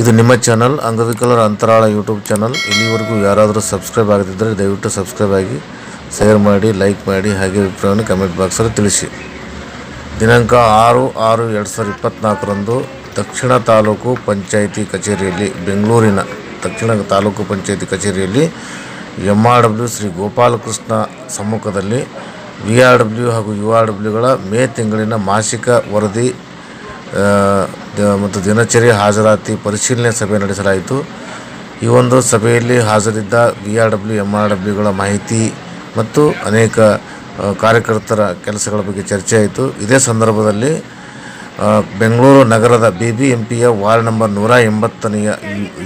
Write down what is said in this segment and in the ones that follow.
ಇದು ನಿಮ್ಮ ಚಾನಲ್ ಅಂಗವಿಕಲರ ಅಂತರಾಳ ಯೂಟ್ಯೂಬ್ ಚಾನಲ್ ಇಲ್ಲಿವರೆಗೂ ಯಾರಾದರೂ ಸಬ್ಸ್ಕ್ರೈಬ್ ಆಗದಿದ್ದರೆ ದಯವಿಟ್ಟು ಸಬ್ಸ್ಕ್ರೈಬ್ ಆಗಿ ಶೇರ್ ಮಾಡಿ ಲೈಕ್ ಮಾಡಿ, ಹಾಗೆ ಅಭಿಪ್ರಾಯವನ್ನು ಕಮೆಂಟ್ ಬಾಕ್ಸಲ್ಲಿ ತಿಳಿಸಿ. ದಿನಾಂಕ ಆರು ಆರು ಎರಡು ಸಾವಿರದ ಇಪ್ಪತ್ತ್ನಾಲ್ಕರಂದು ದಕ್ಷಿಣ ತಾಲೂಕು ಪಂಚಾಯಿತಿ ಕಚೇರಿಯಲ್ಲಿ, ಬೆಂಗಳೂರಿನ ದಕ್ಷಿಣ ತಾಲೂಕು ಪಂಚಾಯಿತಿ ಕಚೇರಿಯಲ್ಲಿ M R W Shri Gopalakrishna ಸಮ್ಮುಖದಲ್ಲಿ ವಿ ಆರ್ ಡಬ್ಲ್ಯೂ ಹಾಗೂ ಯು ಆರ್ ಡಬ್ಲ್ಯೂಗಳ ಮೇ ತಿಂಗಳಿನ ಮಾಸಿಕ ವರದಿ ಮತ್ತು ದಿನಚರಿ ಹಾಜರಾತಿ ಪರಿಶೀಲನೆ ಸಭೆ ನಡೆಸಲಾಯಿತು. ಈ ಒಂದು ಸಭೆಯಲ್ಲಿ ಹಾಜರಿದ್ದ V R W M R ಡಬ್ಲ್ಯೂಗಳ ಮಾಹಿತಿ ಮತ್ತು ಅನೇಕ ಕಾರ್ಯಕರ್ತರ ಕೆಲಸಗಳ ಬಗ್ಗೆ ಚರ್ಚೆ ಆಯಿತು. ಇದೇ ಸಂದರ್ಭದಲ್ಲಿ ಬೆಂಗಳೂರು ನಗರದ ಬಿ ಬಿ ಎಂ ಪಿಯ ವಾರ್ಡ್ ನಂಬರ್ ನೂರ ಎಂಬತ್ತನೆಯ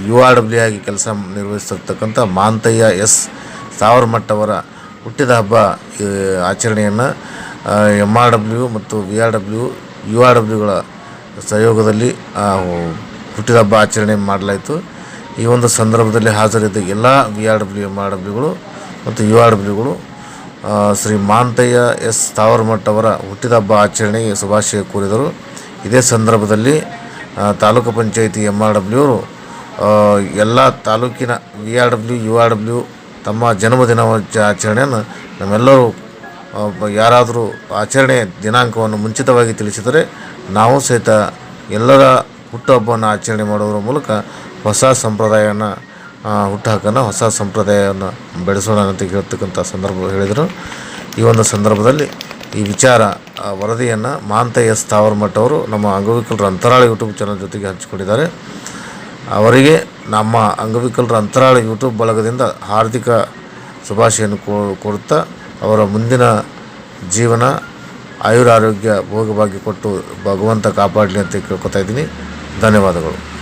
ಯು ಆರ್ ಡಬ್ಲ್ಯೂ ಆಗಿ ಕೆಲಸ ನಿರ್ವಹಿಸಿರ್ತಕ್ಕಂಥ ಮಾಂತಯ್ಯ ಎಸ್ ಸಾವರ್ಮಠ್ ಅವರ ಹುಟ್ಟಿದ ಹಬ್ಬ ಆಚರಣೆಯನ್ನು ಎಂ ಆರ್ ಡಬ್ಲ್ಯೂ ಮತ್ತು V R W, U R ಡಬ್ಲ್ಯೂಗಳ ಸಹಯೋಗದಲ್ಲಿ ಹುಟ್ಟಿದ ಹಬ್ಬ ಆಚರಣೆ ಮಾಡಲಾಯಿತು. ಈ ಒಂದು ಸಂದರ್ಭದಲ್ಲಿ ಹಾಜರಿದ್ದ ಎಲ್ಲ V R W M R ಡಬ್ಲ್ಯೂಗಳು ಮತ್ತು ಯು ಆರ್ ಡಬ್ಲ್ಯೂಗಳು ಶ್ರೀ ಮಾಂತಯ್ಯ ಎಸ್ ತಾವರ್ಮಠ್ ಅವರ ಹುಟ್ಟಿದ ಹಬ್ಬ ಆಚರಣೆಗೆ ಶುಭಾಶಯ ಕೋರಿದರು. ಇದೇ ಸಂದರ್ಭದಲ್ಲಿ ತಾಲೂಕು ಪಂಚಾಯಿತಿ ಎಂ ಆರ್ ಡಬ್ಲ್ಯೂರು ಎಲ್ಲ ತಾಲೂಕಿನ V R W, U R W ತಮ್ಮ ಜನ್ಮದಿನ ಆಚರಣೆಯನ್ನು ನಮ್ಮೆಲ್ಲರೂ ಯಾರಾದರೂ ಆಚರಣೆ ದಿನಾಂಕವನ್ನು ಮುಂಚಿತವಾಗಿ ತಿಳಿಸಿದರೆ ನಾವು ಸಹಿತ ಎಲ್ಲರ ಹುಟ್ಟುಹಬ್ಬವನ್ನು ಆಚರಣೆ ಮಾಡೋದ್ರ ಮೂಲಕ ಹೊಸ ಸಂಪ್ರದಾಯವನ್ನು ಹುಟ್ಟುಹಾಕೋಣ ಹೊಸ ಸಂಪ್ರದಾಯವನ್ನು ಬೆಳೆಸೋಣ ಅಂತ ಹೇಳ್ತಕ್ಕಂಥ ಸಂದರ್ಭ ಹೇಳಿದರು. ಈ ಒಂದು ಸಂದರ್ಭದಲ್ಲಿ ಈ ವಿಚಾರ ವರದಿಯನ್ನು ಮಾಂತ ಎಸ್ ತಾವರ್ಮಠ್ ಅವರು ನಮ್ಮ ಅಂಗವಿಕಲರ ಅಂತರಾಳ ಯೂಟ್ಯೂಬ್ ಚಾನಲ್ ಜೊತೆಗೆ ಹಂಚಿಕೊಂಡಿದ್ದಾರೆ. ಅವರಿಗೆ ನಮ್ಮ ಅಂಗವಿಕಲರ ಅಂತರಾಳ ಯೂಟ್ಯೂಬ್ ಬಳಗದಿಂದ ಹಾರ್ದಿಕ ಶುಭಾಶಯನ್ನು ಕೋ- ಕೋರುತ್ತಾ ಅವರ ಮುಂದಿನ ಜೀವನ ಆಯುರಾರೋಗ್ಯ ಭೋಗಭಾಗ್ಯ ಕೊಟ್ಟು ಭಗವಂತ ಕಾಪಾಡಲಿ ಅಂತ ಕೇಳ್ಕೊತಾ ಇದ್ದೀನಿ. ಧನ್ಯವಾದಗಳು.